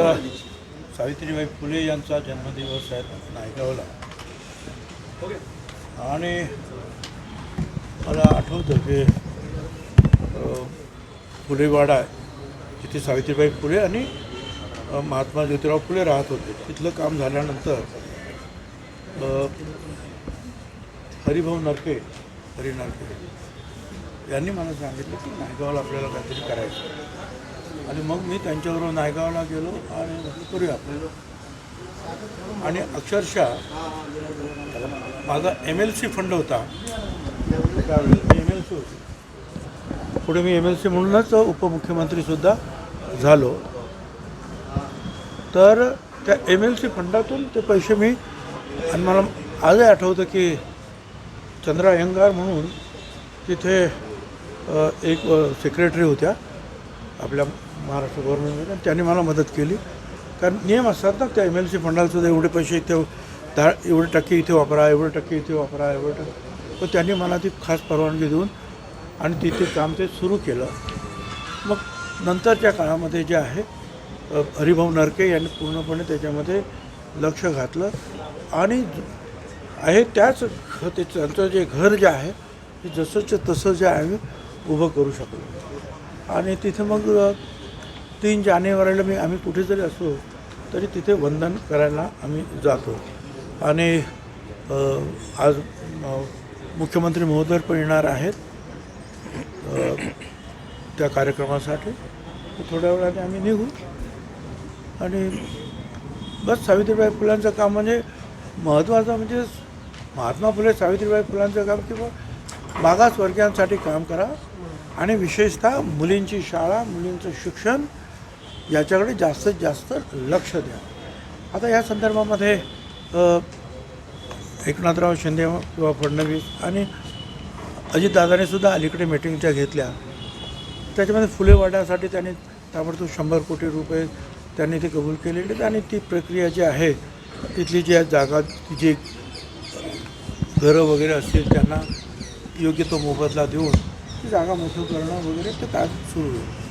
आज सावित्रीबाई फुले यांचा जन्मदिवस आहे नायगावला. आणि मला आठवतं की फुलेवाडा तिथे सावित्रीबाई फुले आणि महात्मा ज्योतिराव फुले राहत होते. तिथलं काम झाल्यानंतर हरिभाऊ नरके हरी नरके यांनी मला सांगितलं की नायगावला आपल्याला काहीतरी करायचं आणि मग मी त्यांच्याबरोबर नायगावला गेलो आणि म्हटलं करूया. आणि अक्षरशः माझा एम एल सी फंड होता. त्यावेळेस एम एल सी होती. पुढे मी एम एल सी म्हणूनच उपमुख्यमंत्रीसुद्धा झालो. तर त्या एम एल सी फंडातून ते पैसे मी आणि मला आजही आठवतं की चंद्रा अयंगार म्हणून तिथे एक सेक्रेटरी होत्या. आपल्या महाराष्ट्र गव्हर्नमेंटमध्ये आणि त्यांनी मला मदत केली. कारण नियम असतात ना त्या एम एल सी फंडालासुद्धा एवढे पैसे इथे दहा एवढे टक्के इथे वापरा एवढे टक्के इथे वापरा एवढे टक्के. तर त्यांनी मला ती खास परवानगी देऊन आणि तिथे काम ते सुरू केलं. मग नंतरच्या काळामध्ये जे आहे हरिभाऊ नरके यांनी पूर्णपणे त्याच्यामध्ये लक्ष घातलं. आणि आहे त्याच घ- ते त्यांचं जे घर जे आहे ते जसंच्या तसं जे आहे उभं करू शकलो. आणि तिथे मग तीन जानेवारीला मी आम्ही कुठे जरी असलो तरी तिथे वंदन करायला आम्ही जातो. आणि आज मुख्यमंत्री महोदय पण येणार आहेत त्या कार्यक्रमासाठी. थोड्या वेळाने आम्ही निघू. आणि बस सावित्रीबाई फुलांचं काम म्हणजे महत्त्वाचं म्हणजे महात्मा फुले सावित्रीबाई फुलांचं काम किंवा मागासवर्गीयांसाठी काम करा. आणि विशेषतः मुलींची शाळा मुलींचं शिक्षण याच्याकडे जास्तीत जास्त लक्ष द्या. आता या संदर्भामध्ये एकनाथराव शिंदे किंवा फडणवीस आणि अजितदादाने सुद्धा अलीकडे मीटिंगच्या घेतल्या. त्याच्यामध्ये फुले वाढण्यासाठी त्यांनी ताबडतोब शंभर कोटी रुपये त्यांनी ते कबूल केलेले आणि ती प्रक्रिया जी आहे तिथली जी आहे जागा जी घरं वगैरे असतील त्यांना योग्य तो मोबदला देऊन ती जागा मोठं करणं वगैरे ते काम सुरू होईल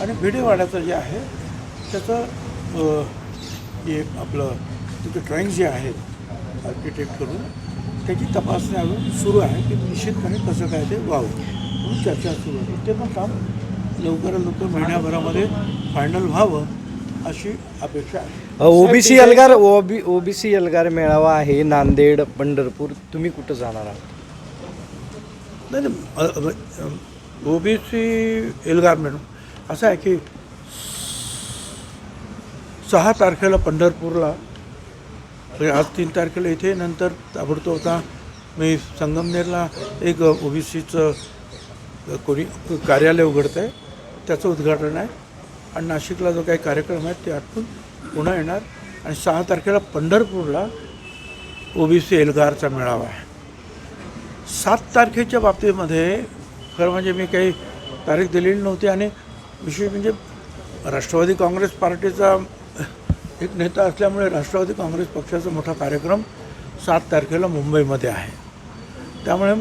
आणि भिडेवाड्याचं जे आहे त्याचं हे आपलं तिथे ड्रॉईंग जे आहेत आर्किटेक्ट करून त्याची तपासणी अजून सुरू आहे की निश्चितपणे कसं काय ते व्हावं म्हणून चर्चा सुरू आहे. ते पण काम लवकरात लवकर महिन्याभरामध्ये फायनल व्हावं अशी अपेक्षा आहे. ओबीसी एल्गार ओबी ओबीसी एल्गार मेळावा आहे नांदेड पंढरपूर. तुम्ही कुठं जाणार आहात? नाही नाही ओबीसी एल्गार मॅडम असं आहे की सहा तारखेला पंढरपूरला म्हणजे आज तीन तारखेला इथे नंतर ताबडतोब होता मी संगमनेरला एक ओबीसीचं कोणी कार्यालय उघडतं आहे त्याचं उद्घाटन आहे. आणि नाशिकला जो काही कार्यक्रम आहे ते आटपून पुन्हा येणार. आणि सहा तारखेला पंढरपूरला ओबीसी एल्गारचा मेळावा आहे. सात तारखेच्या बाबतीमध्ये खरं म्हणजे मी काही तारीख दिलेली नव्हती आणि विषय म्हणजे राष्ट्रवादी काँग्रेस पार्टीचा एक नेता असल्यामुळे राष्ट्रवादी काँग्रेस पक्षाचा मोठा कार्यक्रम सात तारखेला मुंबईमध्ये आहे. त्यामुळे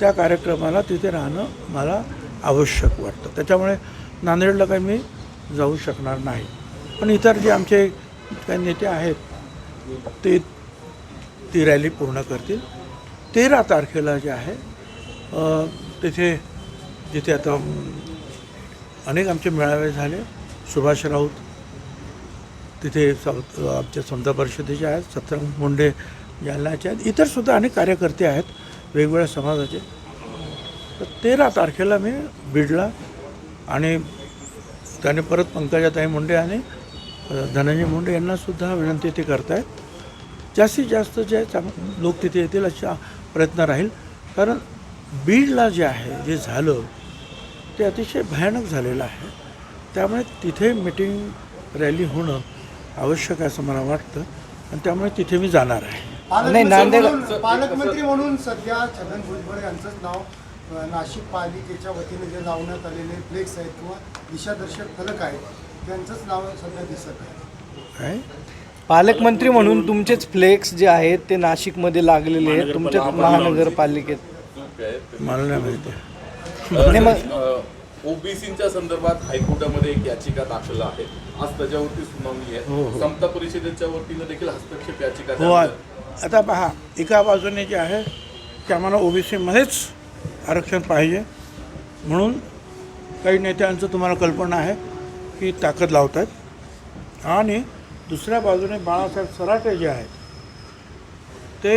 त्या कार्यक्रमाला तिथे राहणं मला आवश्यक वाटतं. त्याच्यामुळे नांदेडला काही मी जाऊ शकणार नाही. पण इतर जे आमचे काही नेते आहेत ते ती रॅली पूर्ण करतील. तेरा तारखेला जे आहे तिथे जिथे आता अनेक आमचे मेळावे झाले. सुभाष राऊत तिथे आमच्या समता परिषदेचे आहेत सतरंग मुंडे जालनाचे आहेत. इतरसुद्धा अनेक कार्यकर्ते आहेत वेगवेगळ्या समाजाचे. तर तेरा तारखेला मी बीडला आणि त्याने परत पंकजाताई मुंडे आणि धनंजय मुंडे यांनासुद्धा विनंती ते करतायत. जास्तीत जास्त जे चांग लोक तिथे येतील अशा प्रयत्न राहील. कारण बीडला जे आहे जे झालं ते अतिशय भयानक झालेलं आहे. त्यामुळे तिथे मिटिंग रॅली होणं आवश्यक आहे असं मला वाटतं. आणि त्यामुळे तिथे मी जाणार आहे. नाही, पालकमंत्री नांदेड- म्हणून पालकमंत्री म्हणून सध्या छगन भुजबळ यांचंच नाव नाशिक पालिकेच्या वतीने जे लावण्यात आलेले फ्लेक्स आहेत किंवा दिशादर्शक फलक आहेत त्यांचंच नाव सध्या दिसत आहे. काय? पालकमंत्री म्हणून तुमचेच फ्लेक्स जे आहेत ते नाशिकमध्ये लागलेले आहेत. तुमच्याच महानगरपालिकेत. मला नाही माहिती नाही मग ओबीसीच्या संदर्भात हायकोर्टामध्ये एक याचिका दाखल आहे. आज त्याच्यावरती सुनावणी हो, आहे समता परिषदेच्या वतीनं देखील हस्तक्षेप याचिका हो आता पहा एका बाजूने जे आहे की आम्हाला ओबीसीमध्येच आरक्षण पाहिजे. म्हणून काही नेत्यांचं तुम्हाला कल्पना आहे की ताकद लावतात आणि दुसऱ्या बाजूने बाळासाहेब सराटे जे आहेत ते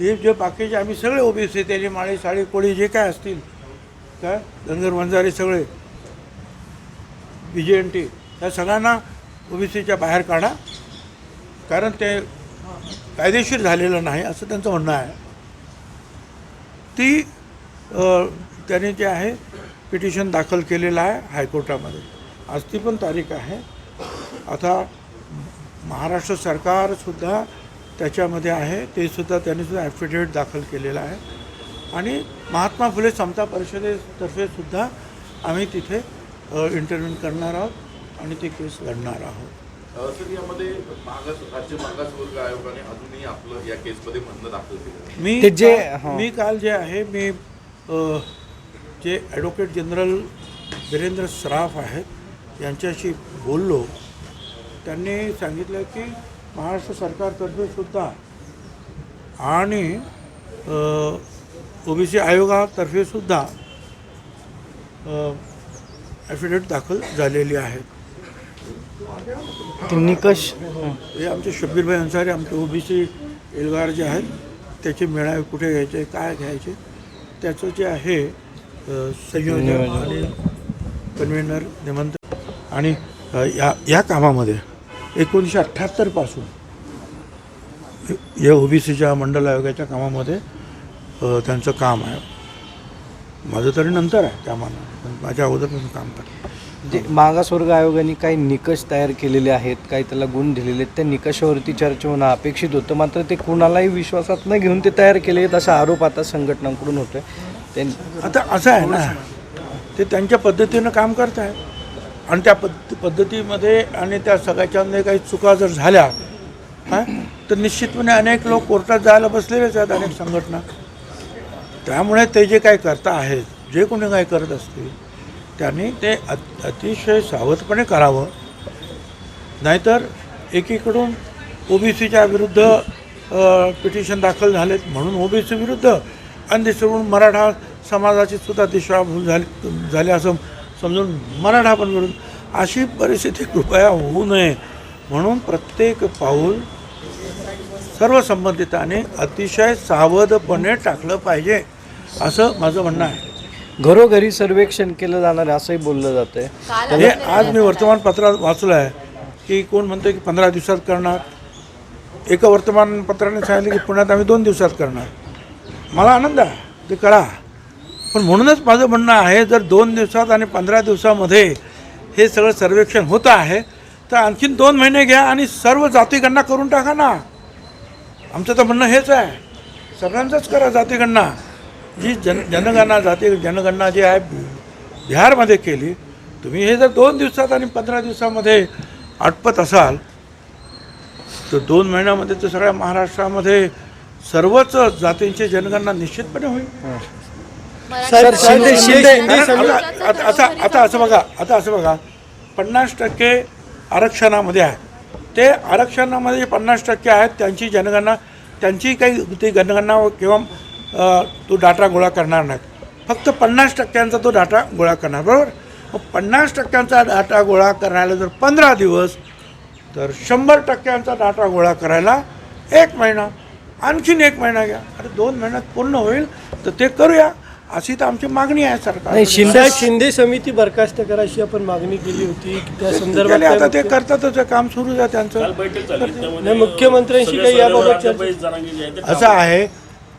हे जे बाकीचे आम्ही सगळे ओबीसी त्याची माळी साडी कोळी जे काय असतील काय? धनगर वंजारी सगळे. बी जे एन टी त्या सगळ्यांना ओबीसीच्या बाहेर काढा. कारण ते कायदेशीर झालेलं नाही असं त्यांचं म्हणणं आहे. ती त्याने जे आहे पिटिशन दाखल केलेलं आहे हायकोर्टामध्ये. आज ती पण तारीख आहे. आता महाराष्ट्र सरकारसुद्धा त्याच्यामध्ये आहे. ते सुद्धा त्यांनी सुद्धा ॲफिडेविट दाखल केलेलं आहे. आणि महात्मा फुले समता परिषदेतर्फे सुद्धा आम्ही तिथे इंटरव्ह्यू करणार आहोत आणि ती केस लढणार आहोत. सर यामध्ये मागास राज्य मागासवर्ग आयोगाने अजूनही आपलं या केसमध्ये म्हणणं दाखल केलं मी ते जे-. मी काल जे आहे मी जे ॲडव्होकेट जनरल वीरेंद्र सराफ आहेत यांच्याशी बोललो. त्यांनी सांगितलं की महाराष्ट्र सरकारतर्फे सुद्धा आणि ओबीसी आयोगातर्फे सुद्धा ॲफिडेविट दाखल झालेली आहेत ते निकष हे. आमचे शब्बीरभाई अन्सारी आमचे ओबीसी एल्गार जे आहेत त्याचे मेळावे कुठे घ्यायचे काय घ्यायचे त्याचं जे आहे संयोजन आणि कन्व्हेनर निमंत्रण. आणि या या कामामध्ये एकोणीसशे अठ्ठ्याहत्तरपासून या ओबीसीच्या मंडल आयोगाच्या कामामध्ये त्यांचं काम आहे. माझं तरी नंतर आहे त्या मानाने. पण माझ्या अगोदरपासून काम करतं. जे मागासवर्ग आयोगाने काही निकष तयार केलेले आहेत काही त्याला गुण दिलेले आहेत त्या निकषावरती चर्चा होणं अपेक्षित होतं. मात्र ते कुणालाही विश्वासात न घेऊन ते तयार केले आहेत असा आरोप आता संघटनांकडून होतोय. ते आता असं आहे ना ते त्यांच्या पद्धतीनं काम करत आहेत आणि त्या पद्ध पद्धतीमध्ये आणि त्या सगळ्याच्यामध्ये काही चुका जर झाल्या हां तर निश्चितपणे अनेक लोक कोर्टात जायला बसलेलेच आहेत अनेक संघटना. त्यामुळे ते जे काय करता आहेत जे कोणी काय करत असतील त्यांनी ते अत अतिशय सावधपणे करावं. नाहीतर एकीकडून ओबीसीच्या विरुद्ध पिटिशन दाखल झालेत म्हणून ओबीसी विरुद्ध आणि दुसरीकडून मराठा समाजाची सुद्धा दिशाभूल झाली झाली असं समजून मराठा पण विरुद्ध अशी परिस्थिती कृपया होऊ नये म्हणून प्रत्येक पाऊल सर्व संबंधितांनी अतिशय सावधपणे टाकलं पाहिजे असं माझं म्हणणं आहे. घरोघरी सर्वेक्षण केलं जाणार आहे असंही बोललं जात आहे हे आज मी वर्तमानपत्रात वाचलं आहे की कोण म्हणतं की पंधरा दिवसात करणार. एका वर्तमानपत्राने सांगितलं की पुण्यात आम्ही दोन दिवसात करणार. मला आनंद आहे ते करा. पण म्हणूनच माझं म्हणणं आहे जर दोन दिवसात आणि पंधरा दिवसामध्ये हे सगळं सर्वेक्षण होतं आहे तर आणखीन दोन महिने घ्या आणि सर्व जातीगणना करून टाका ना. आमचं तर म्हणणं हेच आहे सगळ्यांचंच करा जातीगणना जी जन जनगणना जाती जनगणना जी आहे बिहारमध्ये केली तुम्ही हे जर दोन दिवसात आणि पंधरा दिवसामध्ये आटपत असाल तर दोन महिन्यामध्ये तर सगळ्या महाराष्ट्रामध्ये सर्वच जातींची जनगणना निश्चितपणे होईल सर शिंदे शिंदे कारण आता आता आता आता असं बघा आता असं बघा पन्नास टक्के आरक्षणामध्ये आहे ते आरक्षणामध्ये जे पन्नास टक्के आहेत त्यांची जनगणना त्यांची काही ती जनगणना किंवा तो डाटा गोळा करणार नाहीत. फक्त पन्नास टक्क्यांचा तो डाटा गोळा करणार बरोबर? मग पन्नास टक्क्यांचा डाटा गोळा करायला जर पंधरा दिवस तर शंभर टक्क्यांचा डाटा गोळा करायला एक महिना आणखीन एक महिना घ्या. अरे दोन महिन्यात पूर्ण होईल तर ते करूया. अशी तर आमची मागणी आहे सरकार. नाही शिंदे शिंदे समिती बरखास्त करायची आपण मागणी केली होती. त्या संदर्भात आता ते काय- करतातच काम सुरू आहे त्यांचं. बैठक झाली. त्यामध्ये नाही, मुख्यमंत्र्यांशी काही याबाबत चर्चा- अभय जरांगे जे आहे ते असं आहे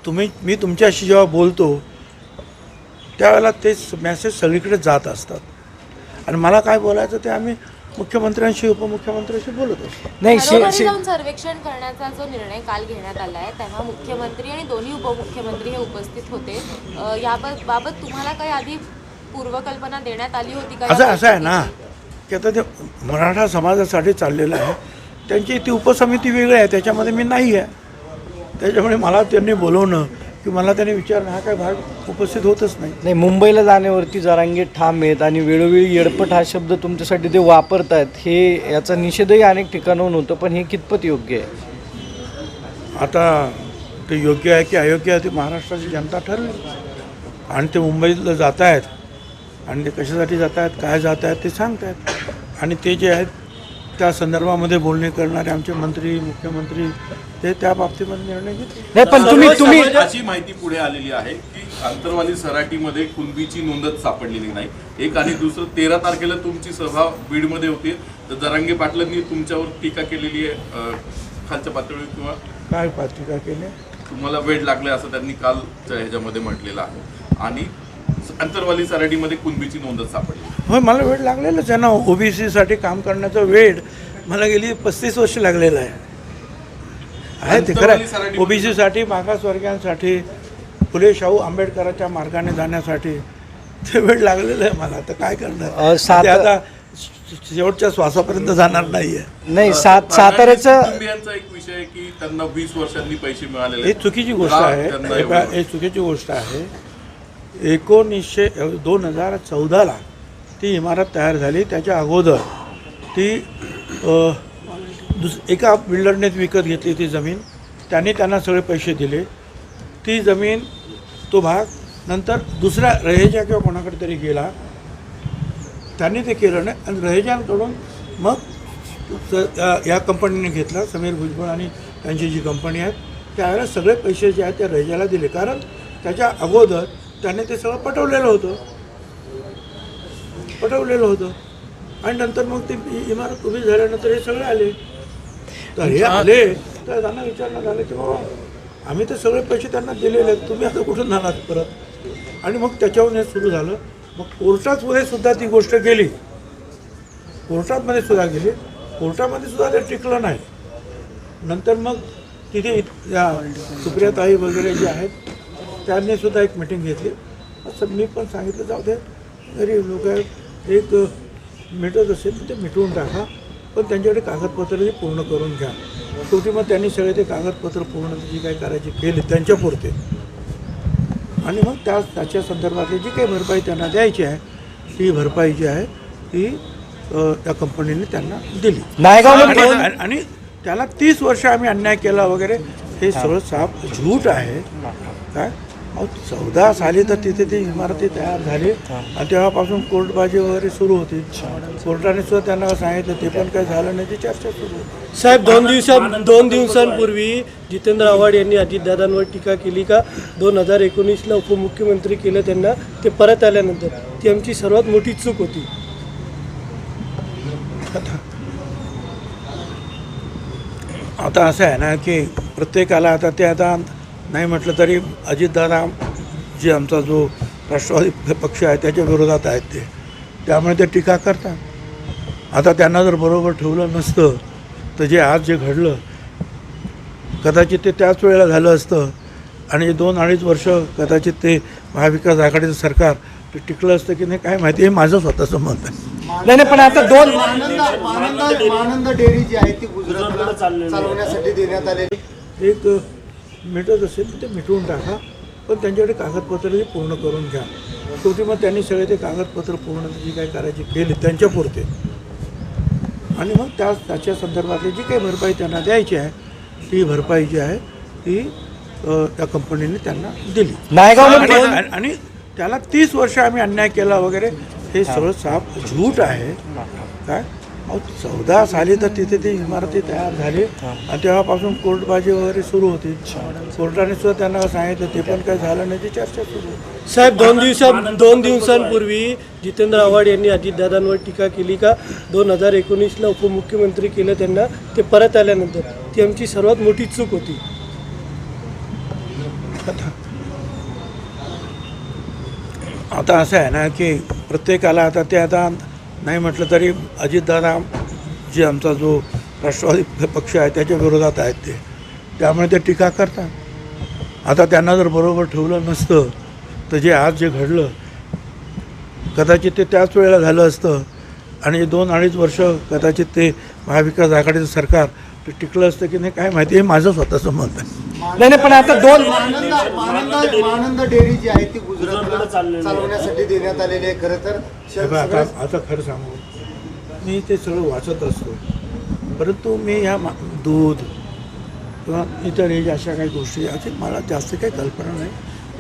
तुम्ही मी तुमच्याशी जेव्हा बोलतो त्यावेळेला ते मॅसेज सगळीकडे जात असतात. आणि मला काय बोलायचं ते आम्ही मुख्यमंत्र्यांशी उपमुख्यमंत्र्यांशी बोलत असतो. नाही शि- घरोघरी शि- जाऊन सर्वेक्षण करण्याचा जो निर्णय काल घेण्यात आला आहे तेव्हा मुख्यमंत्री आणि दोन्ही उपमुख्यमंत्री हे उपस्थित होते. अ, याबाबत बाबत तुम्हाला काही आधी पूर्वकल्पना देण्यात आली होती का? असं असं आहे ना? की आता ते मराठा समाजासाठी चाललेलं आहे. त्यांची ती उपसमिती वेगळी आहे त्याच्यामध्ये मी नाही आहे. त्याच्यामुळे मला त्यांनी बोलवणं की मला त्याने विचारणं हा काय भाग उपस्थित होतच नाही. नाही मुंबईला जाण्यावरती जरांगे ठाम आहेत आणि वेळोवेळी येडपट हा शब्द तुमच्यासाठी ते वापरतायत हे याचा निषेधही अनेक ठिकाणाहून होतं पण हे कितपत योग्य आहे? आता ते योग्य आहे की अयोग्य आहे ते महाराष्ट्राची जनता ठरवेल. आणि ते मुंबईला जात आहेत आणि ते कशासाठी जात आहेत काय जात आहेत ते सांगत आहेत आणि ते जे आहेत त्या संदर्भामध्ये बोलणे करणारे आमचे मंत्री मुख्यमंत्री ते त्या बाबतीमध्ये निर्णय घेतील. नाही पण तुम्ही तुम्ही अशी माहिती पुढे आलेली आहे की आंतरवाली सराटीमध्ये कुणबीची नोंदच सापडलेली नाही. एक आणि दुसरं तेरा तारखेला तुमची सभा बीडमध्ये होती. तर जरांगे पाटलांनी तुमच्यावर टीका केलेली आहे अं, खालच्या पातळीवर किंवा काय पत्रिका केली? तुम्हाला वेळ लागले असं त्यांनी कालच्या ह्याच्यामध्ये म्हटलेलं आहे. आणि आंतरवाली सराटीमध्ये कुणबीची नोंदच सापडली. होय मला वेळ लागलेलाच आहे ना. ओबीसीसाठी काम करण्याचा वेळ मला गेली पस्तीस वर्ष लागलेला आहे. आहे ते खरं अंतर्वाली ओबीसीसाठी मागासवर्गीयांसाठी फुले शाहू आंबेडकरांच्या मार्गाने जाण्यासाठी ते वेळ लागलेलं आहे मला. आता काय करणार? सात- आता शेवटच्या श्वासापर्यंत जाणार नाही आहे नाही सात साताऱ्याचं एक विषय आहे की त्यांना वीस वर्षांनी पैसे मिळालेले ही. चुकीची गोष्ट आहे. ही चुकीची गोष्ट आहे. एकोणीसशे दोन हजार चौदाला ती इमारत तयार झाली. त्याच्या अगोदर ती दुस एका बिल्डरनेच विकत घेतली ती जमीन. त्याने त्यांना सगळे पैसे दिले. ती जमीन तो भाग नंतर दुसऱ्या रहेजा किंवा कोणाकडे तरी गेला. त्यांनी ते केलं नाही. आणि रहेजांकडून मग या- या कंपनीने घेतला समीर भुजबळ आणि त्यांची जी कंपनी आहे त्यावेळेला सगळे पैसे जे आहेत ते रहेजाला दिले. कारण त्याच्या अगोदर त्याने ते सगळं पटवलेलं होतं. पटवलेलं होतं. आणि नंतर मग ती इमारत उभी झाल्यानंतर हे सगळे आले. तर हे आले. तर त्यांना विचारणं झालं की बाबा आम्ही तर सगळे पैसे त्यांना दिलेले आहेत. तुम्ही आता कुठून आलात परत? आणि मग त्याच्यावरून हे सुरू झालं. मग कोर्टामध्ये सुद्धा ती गोष्ट गेली. कोर्टामध्ये सुद्धा गेली. कोर्टामध्ये सुद्धा ते टिकलं नाही. नंतर मग तिथे इत- या सुप्रियाताई वगैरे जे आहेत त्यांनी सुद्धा एक मिटिंग घेतली. असं मी पण सांगितलं जाऊ दे गरीब लोक एक मिटत असेल तर ते मिटवून टाका पण त्यांच्याकडे कागदपत्र ते पूर्ण करून घ्या. शेवटी मग त्यांनी सगळे ते कागदपत्र पूर्ण जी काही करायची केली त्यांच्यापुरते आणि मग त्या त्याच्या संदर्भातली जी काही भरपाई त्यांना द्यायची आहे ती भरपाई जी आहे ती त्या कंपनीने त्यांना दिली. आणि त्याला तीस वर्ष आम्ही अन्याय केला वगैरे हे सगळं साफ झूट आहे. काय? अहो चौदा साली तर तिथे ती इमारती तयार झाली. आणि तेव्हापासून कोर्टबाजी वगैरे सुरू होती. कोर्टाने सुद्धा त्यांना सांगितलं ते पण काही झालं नाही ती चर्चा सुरू होती. साहेब दोन दिवसां दोन दिवसांपूर्वी जितेंद्र आव्हाड यांनी अजितदादांवर टीका केली का? दोन हजार एकोणीसला उपमुख्यमंत्री केलं त्यांना ते परत आल्यानंतर. ती आमची सर्वात मोठी चूक होती. आता असं आहे ना की प्रत्येकाला आता ते आता नाही म्हटलं तरी अजितदादा जे आमचा जो राष्ट्रवादी पक्ष आहे त्याच्या विरोधात आहेत ते. त्यामुळे ते टीका करतात. आता त्यांना जर बरोबर ठेवलं नसतं तर जे आज जे घडलं कदाचित ते त्याच वेळेला झालं असतं आणि दोन अडीच वर्ष कदाचित ते महाविकास आघाडीचं सरकार ते टिकलं असतं की नाही काय माहिती हे माझं स्वतःचं मत आहे. नाही नाही पण आता दोन मानंद मानंद डेअरी जी आहे ती गुजरातला चालवण्यासाठी देण्यात आलेली. एक मिटत असेल तर ते मिटवून टाका. पण त्यांच्याकडे कागदपत्र ते पूर्ण करून घ्या. शेवटी मग त्यांनी सगळे ते कागदपत्र पूर्ण जी काही करायची केली त्यांच्यापुरते आणि मग त्या त्याच्या संदर्भातली जी काही भरपाई त्यांना द्यायची आहे ती भरपाई जी आहे ती त्या कंपनीने त्यांना दिली. नायगावमध्ये आणि त्याला तीस वर्ष आम्ही अन्याय केला वगैरे हे सगळं साफ झूट आहे. काय? चौदा साली तर तिथे ती इमारती तयार झाली. आणि तेव्हापासून कोर्टबाजी वगैरे सुरू होती. कोर्टाने सुद्धा त्यांना सांगितलं ते पण काही झालं नाही ती चर्चा सुरू होती. साहेब दोन दिवसा दोन दिवसांपूर्वी जितेंद्र आव्हाड यांनी अजितदादांवर टीका केली का? दोन हजार एकोणीसला उपमुख्यमंत्री केलं त्यांना ते परत आल्यानंतर. ती आमची सर्वात मोठी चूक होती. आता असं आहे ना की प्रत्येकाला आता ते आता नाही म्हटलं तरी अजितदादा जे आमचा जो राष्ट्रवादी पक्ष आहे त्याच्या विरोधात आहेत ते. त्यामुळे ते टीका करतात. आता त्यांना जर बरोबर ठेवलं नसतं तर जे आज जे घडलं कदाचित ते त्याच वेळेला झालं असतं. आणि दोन अडीच वर्ष कदाचित ते महाविकास आघाडीचं सरकार ते टिकलं असतं की नाही काय माहिती हे माझं स्वतःचं मत आहे. नाही नाही पण आता दोन आनंद आनंद आनंद डेअरी जी आहे ती गुजरातला चालवण्यासाठी देण्यात आलेली आहे खरं तर. हे बघ, आता आता खरं सांगू. मी ते सगळं वाचत असतो. परंतु मी ह्या मा दूध किंवा इतर हे ज्या अशा काही गोष्टी याची मला जास्त काही कल्पना नाही.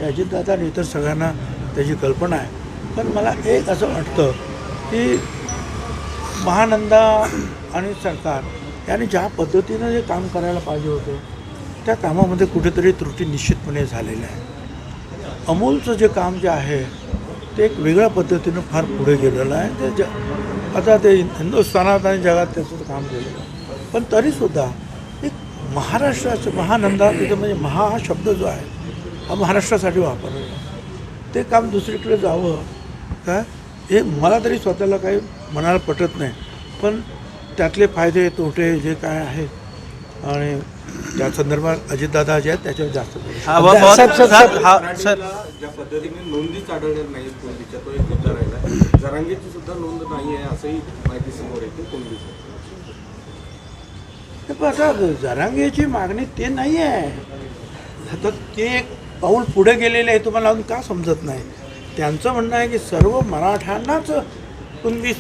या अजितदादा आणि इतर सगळ्यांना त्याची कल्पना आहे. पण मला एक असं वाटतं की महानंदा आणि सरकार यांनी ज्या पद्धतीनं जे काम करायला पाहिजे होतं त्या कामामध्ये कुठेतरी त्रुटी निश्चितपणे झालेल्या आहे अमूलचं जे काम जे आहे ते एक वेगळ्या पद्धतीनं फार पुढे गेलेलं आहे. ते ज आता ते हिंदुस्थानात आणि जगात त्याचं काम केलेलं आहे. पण तरीसुद्धा एक महाराष्ट्राचं महानंदा तिथं म्हणजे महा हा शब्द जो आहे हा महाराष्ट्रासाठी वापरलेला ते काम दुसरीकडे जावं का हे मला तरी स्वतःला काही मनाला पटत नाही. पण त्यातले फायदे तोटे जे काय आहेत आणि त्या संदर्भात अजितदादा जे आहेत त्याच्यावर जास्त हा, ज्या पद्धतीने नोंदीच आढळल्या नाहीत कोणतीच्या तो एक मुद्दा राहिला जरांगेची सुद्धा नोंद नाही आहे असंही माहिती समोर येते हे पण आता जरांगेची मागणी ते नाही आहे. आता ते एक पाऊल पुढे गेलेले आहे तुम्हाला अजून का समजत नाही? त्यांचं म्हणणं आहे की सर्व मराठ्यांनाच कुणबी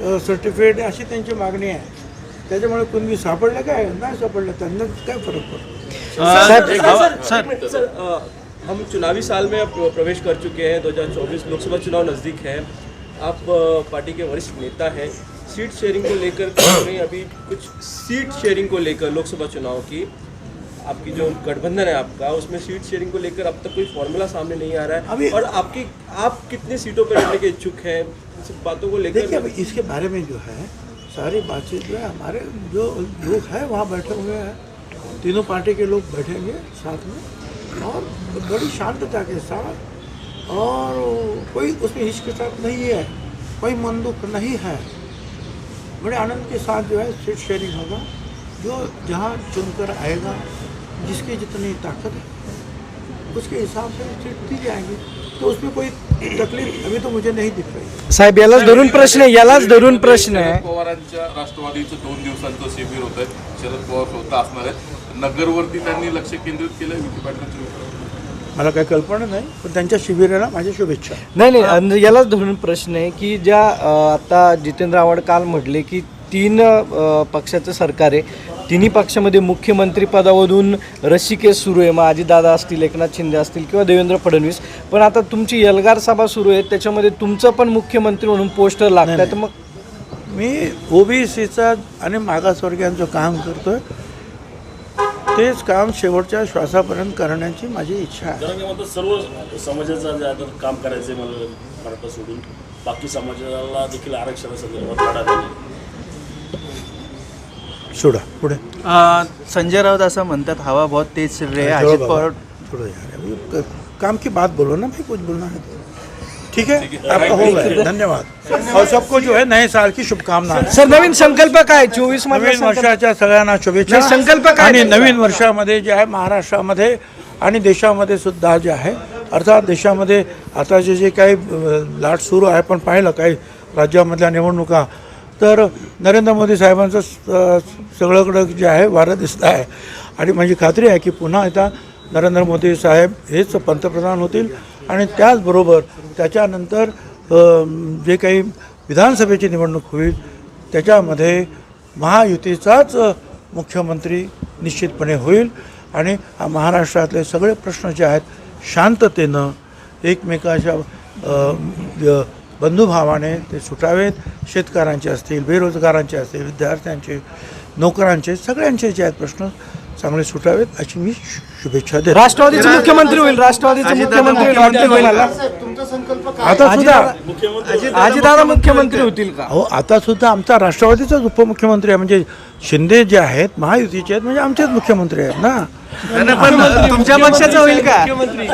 सर्टिफिकेट अशी त्यांची मागणी आहे. त्याच्यामुळे कुणबी सापडलं काय? नाही सापडलं. त्यांना काय फरक पडतो? सर सर हम चुनावी साल में प्रवेश कर चुके हैं। 2024 लोकसभा चुनाव नज़दीक है। आप पार्टी के वरिष्ठ नेता हैं। सीट शेयरिंग को लेकर अभी कुछ सीट शेयरिंग को लेकर लोकसभा चुनाव की। आपकी जो गठबंधन है आपका उसमें सीट शेयरिंग को लेकर अब तक कोई फॉर्मूला सामने नहीं आ रहा है। अभी- और आपकी आप कितनी सीटों पर लड़ने के इच्छुक हैं? इन सब बातों को देखिए लेकर अभी इसके बारे में जो है सारी बातचीत जो है हमारे जो लोग हैं वहाँ बैठे हुए हैं। तीनों पार्टी के लोग बैठेंगे साथ में और बड़ी शांतता के साथ। और कोई उसमें हिचकिचाहट नहीं है कोई मन दुख नहीं है। बड़े आनंद के साथ जो है सीट शेयरिंग होगा। जो जहाँ चुनकर आएगा जिसकी जितनी ताकत है उसके हिसाब से सीट दी जाएगी। तो उसमें कोई तकलीफ अभी तो मुझे नहीं दिख रही। साहेब यालाच धरून प्रश्न आहे यालाच धरून प्रश्न आहे पवारांच्या राष्ट्रवादीचं दोन दिवसांचं शिबिर होत आहे शरद पवार स्वतः असणार आहेत. नगरवरती त्यांनी लक्ष केंद्रित केलं विखे पाटलांच्या. मला काही कल्पना नाही. पण त्यांच्या शिबिराला माझ्या शुभेच्छा. नाही नाही अन यालाच धरून प्रश्न आहे की ज्या अ, आता जितेंद्र आव्हाड काल म्हटले की तीन अ, पक्षाचं सरकार आहे. तिन्ही पक्षामध्ये मुख्यमंत्री पदावरून रस्सीकेस सुरू आहे. मग अजितदादा असतील एकनाथ शिंदे असतील किंवा देवेंद्र फडणवीस. पण आता तुमची एल्गार सभा सुरू आहे. त्याच्यामध्ये तुमचं पण मुख्यमंत्री म्हणून पोस्टर लागत आहे तर मग मी ओबीसीचा आणि मागासवर्गीयांचं काम करतोय. तेच काम शेवटच्या श्वासापर्यंत करण्याची माझी इच्छा आहे. सर्व समाजाचं काम करायचं आहे मला मराठा सोडून बाकी समाजाला देखील आरक्षणासंदर्भात लढा देणे सोडा. पुढे. अ, संजय राऊत असं म्हणतात हवा बहुत तेज चल रही है छोड़ो अजित बाबा, पवार. छोड़ो यार अभी क- काम की बात बोलो ना भाई कुछ बोलना है तो। ठीक है? आपका हो. गया. धन्यवाद. और सबको जो है नए साल की शुभकामनाएं. सर नवीन संकल्प काय? चोवीस नवीन मध्ये वर्षाच्या सगळ्यांना शुभेच्छा. नाही, संकल्प काय आणि? नवीन वर्षामध्ये जे आहे महाराष्ट्रामध्ये आणि देशामध्ये सुद्धा जे आहे अर्थात देशामध्ये आता जे जे काही अ, लाट सुरू आहे पण पाहिलं काही राज्यामधल्या निवडणुका तर नरेंद्र मोदी साहेबांचं स- जे आहे वारं दिसत आहे. आणि माझी खात्री आहे की पुन्हा एकदा नरेंद्र मोदी साहेब हेच पंतप्रधान होतील. आणि त्याचबरोबर त्याच्यानंतर जे काही विधानसभेची निवडणूक होईल त्याच्यामध्ये महायुतीचाच मुख्यमंत्री निश्चितपणे होईल. आणि महाराष्ट्रातले सगळे प्रश्न जे आहेत शांततेनं एकमेकाच्या बंधुभावाने ते सुटावेत शेतकऱ्यांचे असतील बेरोजगारांचे असतील विद्यार्थ्यांचे नोकरांचे सगळ्यांचे जे आहेत प्रश्न चांगले सुटावेत अशी मी शुभेच्छा देतो. राष्ट्रवादीचे मुख्यमंत्री होईल राष्ट्रवादीचे मुख्यमंत्री होईल. आता सुद्धा अजितदादा मुख्यमंत्री होतील का? अहो आता सुद्धा आमचा राष्ट्रवादीचाच उपमुख्यमंत्री आहे. म्हणजे शिंदे जे आहेत महायुतीचे आहेत म्हणजे आमचेच मुख्यमंत्री आहेत ना? पण तुमच्या पक्षाचं होईल का? मुख्यमंत्री